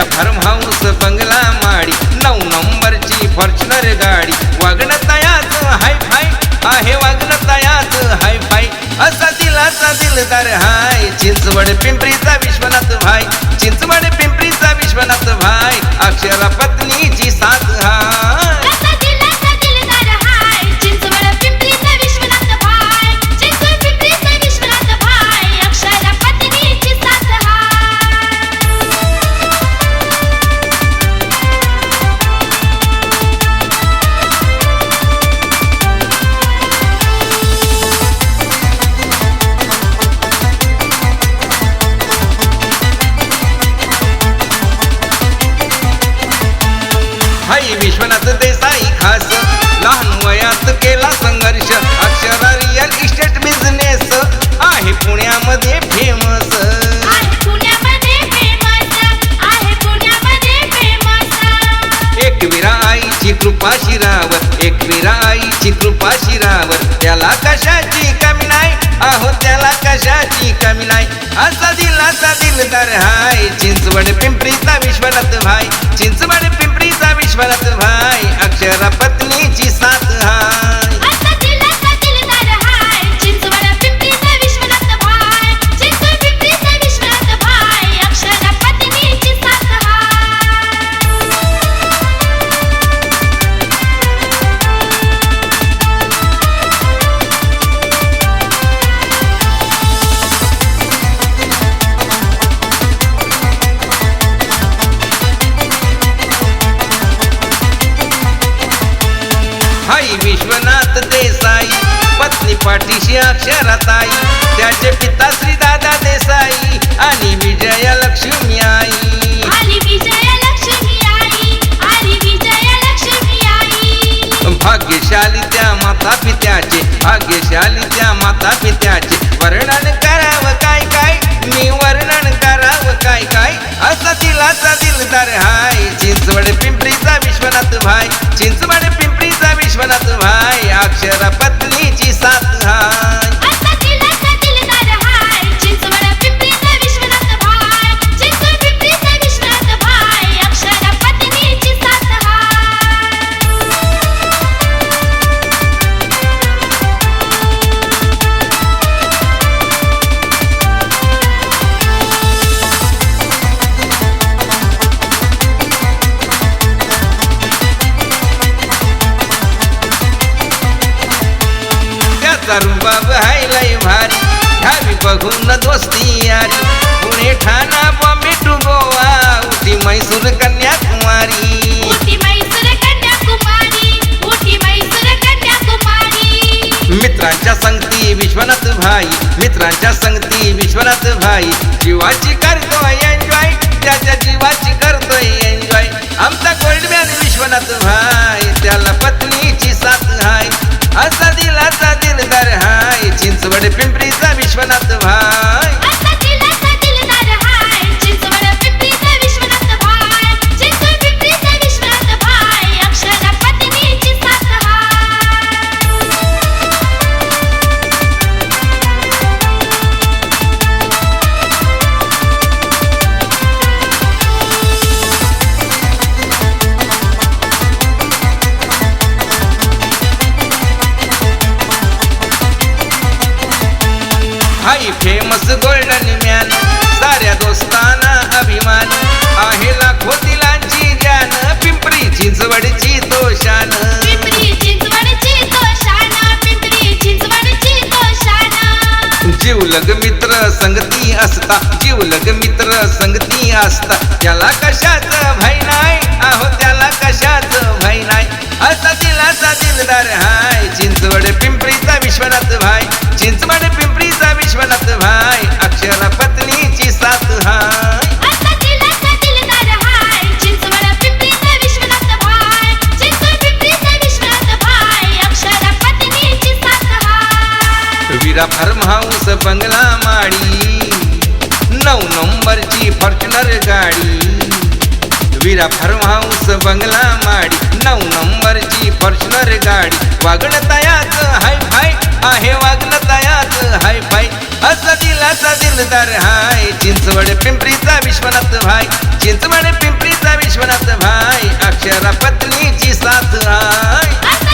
त्या form house बंगला माडी नऊ नंबरची फॉर्च्युनर गाडी. वागणं तयाच हाय फाय आहे वागणं तयाच हाय फाय. असा दिलासा दिलदार हाय चिंचवड पिंपरीचा विश्वनाथ भाई. चिंचवड पिंपरीचा विश्वनाथ भाई अक्षरा पत्र कृपा शिरावर एक विरा आईची कृपा शिरावर त्याला कशाची कमी नाही? आहो त्याला कशाची कमी नाही? असा दिलासा दिलदार हाय. चिंचवड पिंपरीचा विश्वनाथ भाई. चिंचवड पिंपरीचा विश्वनाथ भाई. अक्षरा पत्नीची साथ हाई विश्वनाथ देसाई पत्नी पाठीशी अक्षराताई त्याचे पिता श्री दादा देसाई आणि विजया लक्ष्मी आई. आली विजया लक्ष्मी आई आली विजया लक्ष्मी आई. भाग्यशाली त्या माता पित्याचे भाग्यशाली त्या माता पित्याचे वर्णन करावं काय काय मी वर्णन करावं काय काय असा दिलासा दिलदार हाय. चिंचवड पिंपरीचा विश्वनाथ भाई चिंचवड विश्वनाथ भाई अक्षर पत्नी त्याचा रुबाब हाय लय भारी. घ्यावी बघून दोस्ती यारी. पुणे ठाणा बॉम्बे टू गोवा उटी मैसूर कन्याकुमारी. मित्रांच्या संगती विश्वनाथ भाई मित्रांच्या संगती विश्वनाथ भाई. जीवाची करतोय एन्जॉय त्याच्या शाना मित्र संगती असता. जीवलग मित्र संगती असता. त्याला कशाच भय नाही? आहो त्याला कशाच भय नाही? असा दिलासा दिलदार हाय. चिंचवड पिंपरीचा विश्वनाथ भाई. बंगला माडी. नऊ नंबरची फॉर्च्युनर गाडी. विरा फार्म हाऊस बंगला माडी. नऊ नंबरची फॉर्च्युनर गाडी. वागणं तयाच हाय फाय. आहे वागणं तयाच हाय फाय. असा दिलाचा दिलदार हाय. चिंचवड पिंपरीचा विश्वनाथ भाई. चिंचवड पिंपरीचा विश्वनाथ भाई. अक्षरा पत्नीची साथ हाय.